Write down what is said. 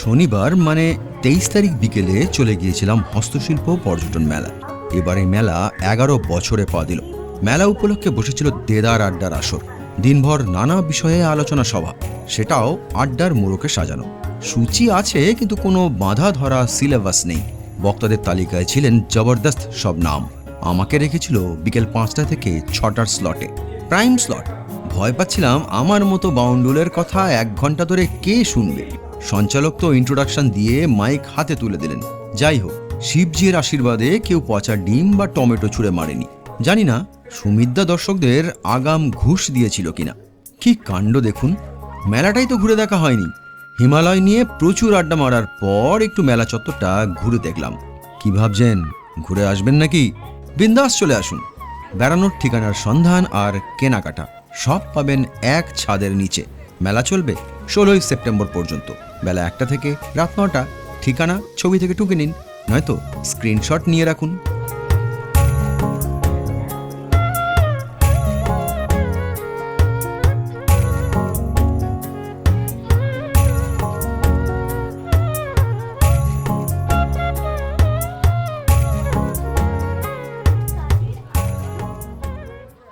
শনিবার মানে তেইশ তারিখ বিকেলে চলে গিয়েছিলাম হস্তশিল্প পর্যটন মেলা। এবারে মেলা এগারো বছরে পা দিল। মেলা উপলক্ষে বসেছিল দেদার আড্ডার আসর। দিনভর নানা বিষয়ে আলোচনা সভা। সেটাও আড্ডার মোড়কে সাজানো। সূচি আছে, কিন্তু কোনো বাঁধা ধরা সিলেবাস নেই। বক্তাদের তালিকায় ছিলেন জবরদস্ত সব নাম। আমাকে রেখেছিল বিকেল পাঁচটা থেকে ছটার স্লটে প্রাইম স্লট ভয় পাচ্ছিলাম আমার মতো বাউন্ডুলের কথা এক ঘণ্টা ধরে কে শুনবে? সঞ্চালক তো ইন্ট্রোডাকশন দিয়ে মাইক হাতে তুলে দিলেন। যাই হোক, শিবজির আশীর্বাদে কেউ পচা ডিম বা টমেটো ছুঁড়ে মারেনি। জানি না সুমিদ্যা দর্শকদের আগাম ঘুষ দিয়েছিল কিনা। কি কাণ্ড দেখুন। মেলাটাই তো ঘুরে দেখা হয়নি। হিমালয় নিয়ে প্রচুর আড্ডা মারার পর একটু মেলা চত্বরটা ঘুরে দেখলাম। কি ভাবছেন? ঘুরে আসবেন নাকি? বিন্দাস চলে আসুন। বেড়ানোর ঠিকানার সন্ধান আর কেনাকাটা সব পাবেন এক ছাদের নিচে। মেলা চলবে ষোলোই সেপ্টেম্বর পর্যন্ত। বেলা একটা থেকে রাত নটা। ঠিকানা ছবি থেকে টুকে নিন। নয়তো স্ক্রিনশট নিয়ে রাখুন।